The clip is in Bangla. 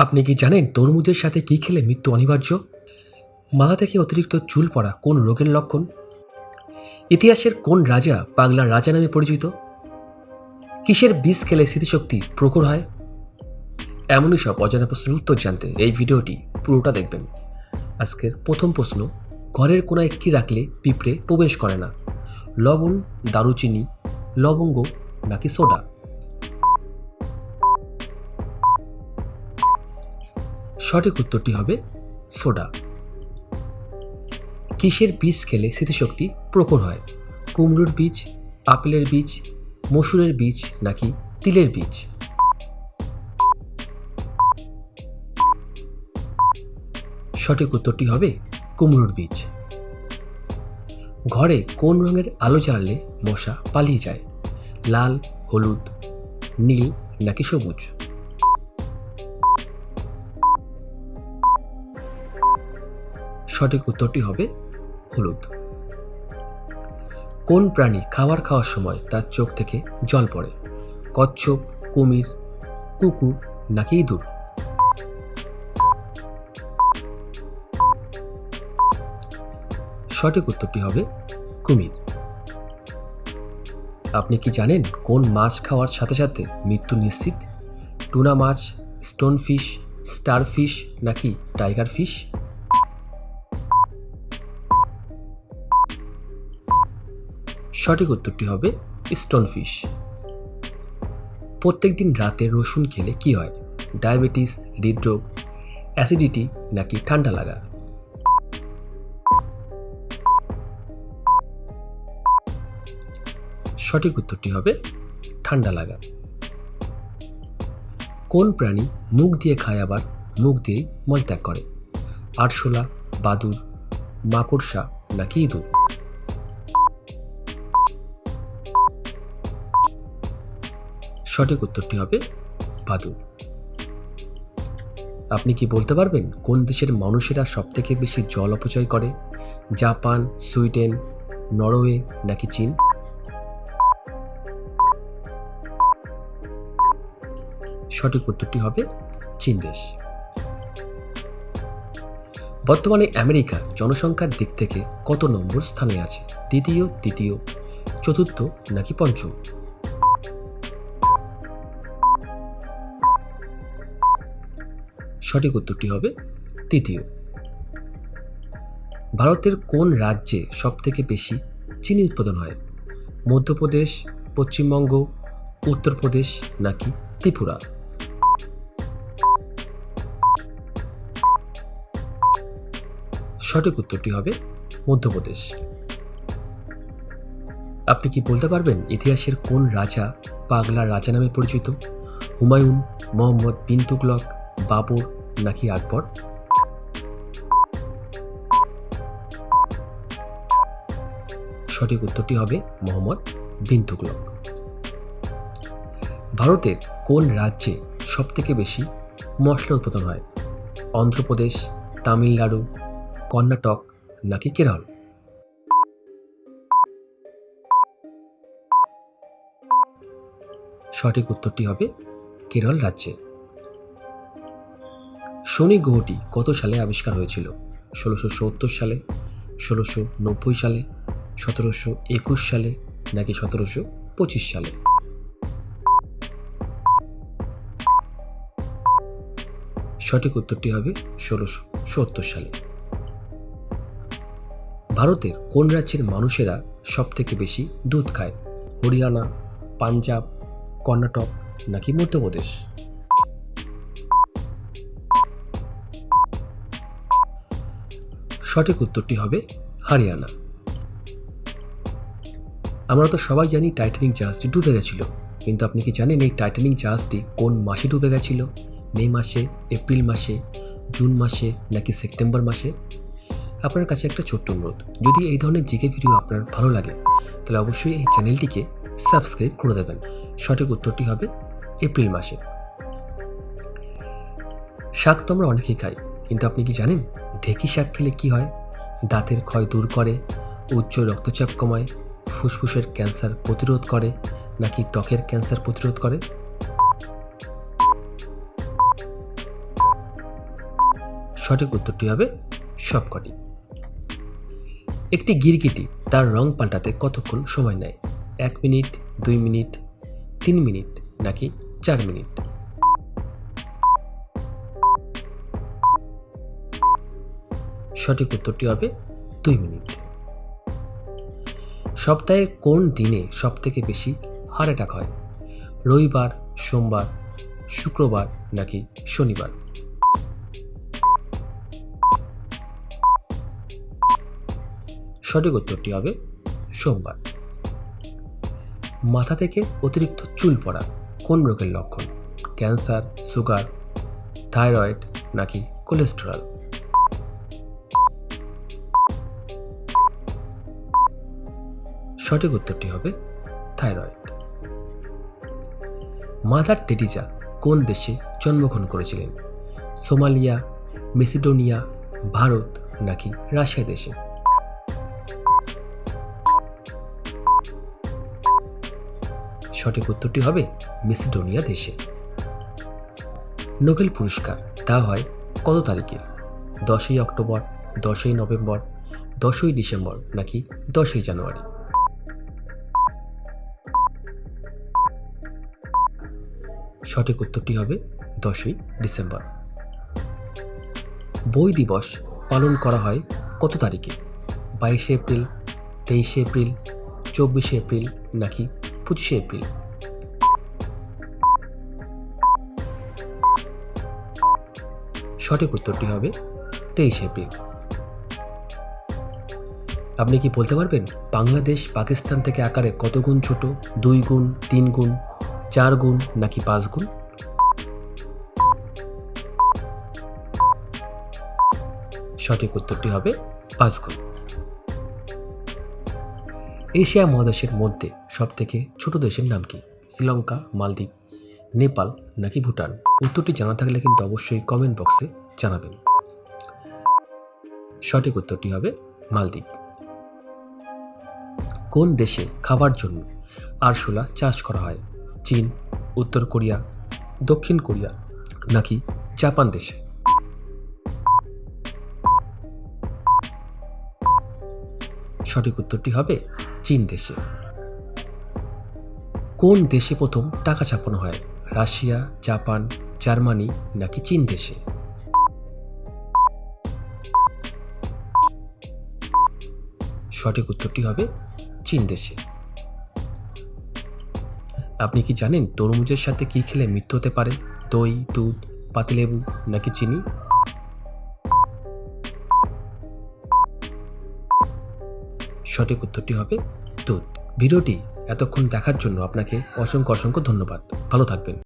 আপনি কি জানেন তরমুজের সাথে কি খেলে মৃত্যু অনিবার্য? মাথা থেকে অতিরিক্ত চুল পড়া কোন রোগের লক্ষণ? ইতিহাসের কোন রাজা বাংলার রাজা নামে পরিচিত? কিসের বিষ খেলে স্মৃতিশক্তি প্রখর হয়? এমনই সব অজানা প্রশ্নের উত্তর জানতে এই ভিডিওটি পুরোটা দেখবেন। আজকের প্রথম প্রশ্ন, ঘরের কোনায় কি রাখলে পিঁপড়ে প্রবেশ করে না? লবণ, দারুচিনি, লবঙ্গ নাকি সোডা? সঠিক উত্তরটি হবে সোডা। কিসের বীজ খেলে স্মৃতিশক্তি প্রখর হয়? কুমড়োর বীজ, আপেলের বীজ, মসুরের বীজ নাকি তিলের বীজ? সঠিক উত্তরটি হবে কুমড়োর বীজ। ঘরে কোন রঙের আলো জ্বালালে মশা পালিয়ে যায়? লাল, হলুদ, নীল নাকি সবুজ? সঠিক উত্তরটি হবে হলুদ। কোন প্রাণী খাবার খাওয়ার সময় তার চোখ থেকে জল পড়ে? কচ্ছপ, কুমির, কুকুর নাকি ইঁদুর? সঠিক উত্তরটি হবে কুমির। আপনি কি জানেন কোন মাছ খাওয়ার সাথে সাথে মৃত্যু নিশ্চিত? টুনা মাছ স্টোন ফিশ স্টার ফিশ নাকি টাইগার ফিশ সঠিক উত্তরটি হবে স্টোন ফিশ প্রত্যেক দিন রাতে রসুন খেলে কি হয়? ডায়াবেটিস, হৃদরোগ অ্যাসিডিটি নাকি ঠান্ডা লাগা? সঠিক উত্তরটি হবে ঠান্ডা লাগা। কোন প্রাণী মুখ দিয়ে খায় আবার মুখ দিয়েই মলত্যাগ করে? আরশোলা, বাদুর, মাকড়সা নাকি ইঁদুর? সঠিক উত্তরটি হবে বাদুর আপনি কি বলতে পারবেন কোন দেশের মানুষেরা সবথেকে বেশি জল অপচয় করে? জাপান, সুইডেন, নরওয়ে নাকি চীন? সঠিক উত্তরটি হবে চীন দেশ। বর্তমানে আমেরিকা জনসংখ্যার দিক থেকে কত নম্বর স্থানে আছে? দ্বিতীয়, তৃতীয়, চতুর্থ নাকি পঞ্চম? সঠিক উত্তরটি হবে তৃতীয়। ভারতের কোন রাজ্যে সবথেকে বেশি চিনি উৎপাদন হয়? মধ্যপ্রদেশ, পশ্চিমবঙ্গ, উত্তরপ্রদেশ নাকি ত্রিপুরা? সঠিক উত্তরটি হবে মধ্যপ্রদেশ। আপনি কি বলতে পারবেন ইতিহাসের কোন রাজা পাগলা রাজা নামে পরিচিত? হুমায়ুন, মোহাম্মদ বিন তুগলক, বাবর নাকি আকবর? সঠিক উত্তরটি হবে মোহাম্মদ বিন তুগলক ভারতের কোন রাজ্যে সবথেকে বেশি মশলা উৎপাদন হয়? অন্ধ্রপ্রদেশ, তামিলনাড়ু, কর্ণাটক নাকি কেরল? সঠিক উত্তরটি হবে কেরল রাজ্যে। শনি গ্রহটি কত সালে আবিষ্কার হয়েছিল? ষোলোশো সত্তর সালে, ষোলোশো নব্বই সালে, সতেরোশো একুশ সালে, নাকি সতেরোশো পঁচিশ সালে? সঠিক উত্তরটি হবে ষোলোশো সত্তর সালে। ভারতের কোন রাজ্যের মানুষেরা সবথেকে বেশি দুধ খায়? হরিয়ানা, পাঞ্জাব, কর্ণাটক নাকি মধ্যপ্রদেশ? সঠিক উত্তরটি হবে হরিয়ানা। আমরা তো সবাই জানি টাইটানিক জাহাজটি ডুবে গেছিল, কিন্তু আপনি কি জানেন এই টাইটানিক জাহাজটি কোন মাসে ডুবে গেছিল? মে মাসে, এপ্রিল মাসে, জুন মাসে, নাকি সেপ্টেম্বর মাসে? আপনার কাছে একটা ছোট্ট অনুরোধ, যদি এই ধরনের জিকে ভিডিও আপনার ভালো লাগে, তাহলে অবশ্যই এই চ্যানেলটিকে সাবস্ক্রাইব করে দেবেন। সঠিক উত্তরটি হবে এপ্রিল মাসে। শাক তো আমরা অনেকেই খাই কিন্তু আপনি কি জানেন, ঢেকি শাক খেলে কি হয়? দাঁতের ক্ষয় দূর করে, উচ্চ রক্তচাপ কমায়, ফুসফুসের ক্যান্সার প্রতিরোধ করে, নাকি ত্বকের ক্যান্সার প্রতিরোধ করে? সঠিক উত্তরটি হবে সবকটি। একটি গিরগিটি তার রং পাল্টাতে কতক্ষণ সময় নেয়? এক মিনিট, দুই মিনিট, তিন মিনিট, নাকি চার মিনিট? সঠিক উত্তরটি হবে দুই মিনিট। সপ্তাহের কোন দিনে সবথেকে বেশি হার্ট অ্যাটাক হয়? রবিবার, সোমবার, শুক্রবার নাকি শনিবার? সঠিক উত্তরটি হবে সোমবার। মাথা থেকে অতিরিক্ত চুল পড়া কোন রোগের লক্ষণ? ক্যান্সার, সুগার, থাইরয়েড নাকি কোলেস্টেরল? সঠিক উত্তরটি হবে থাইরয়েড। মাদার টেরিজা কোন দেশে জন্মগ্রহণ করেছিলেন? সোমালিয়া, মেসিডোনিয়া, ভারত নাকি রাশিয়া দেশে? সঠিক উত্তরটি হবে মেসিডোনিয়া দেশে। নোবেল পুরস্কার দেওয়া হয় কত তারিখে? দশই অক্টোবর, দশই নভেম্বর, দশই ডিসেম্বর নাকি দশই জানুয়ারি? সঠিক উত্তরটি হবে দশই ডিসেম্বর। বই দিবস পালন করা হয় কত তারিখে? বাইশে এপ্রিল, তেইশে এপ্রিল, চব্বিশে এপ্রিল নাকি পঁচিশে এপ্রিল? সঠিক উত্তরটি হবে তেইশে এপ্রিল। আপনি কি বলতে পারবেন বাংলাদেশ পাকিস্তান থেকে আকারে কত গুণ ছোট? দুই গুণ, তিন গুণ চার গুণ নাকি পাঁচ গুণ? সঠিক উত্তরটি হবে পাঁচ গুণ। এশিয়া মহাদেশের মধ্যে সবথেকে ছোট দেশের নাম কি? শ্রীলঙ্কা, মালদ্বীপ, নেপাল নাকি ভুটান? উত্তরটি জানা থাকলে কিন্তু অবশ্যই কমেন্ট বক্সে জানাবেন। সঠিক উত্তরটি হবে মালদ্বীপ। কোন দেশে খাবার জন্য আরশোলা চাষ করা হয়? চীন, উত্তর কোরিয়া, দক্ষিণ কোরিয়া নাকি জাপান দেশে? সঠিক উত্তরটি হবে চীন দেশে। কোন দেশে প্রথম টাকা ছাপানো হয়? রাশিয়া, জাপান, জার্মানি নাকি চীন দেশে? সঠিক উত্তরটি হবে চীন দেশে। আপনি কি জানেন তরমুজের সাথে কি খেলে মৃত্যু হতে পারে? দই, দুধ, পাতিলেবু নাকি চিনি? সঠিক উত্তরটি হবে দুধ। ভিডিওটি এতক্ষণ দেখার জন্য আপনাকে অসংখ্য অসংখ্য ধন্যবাদ। ভালো থাকবেন।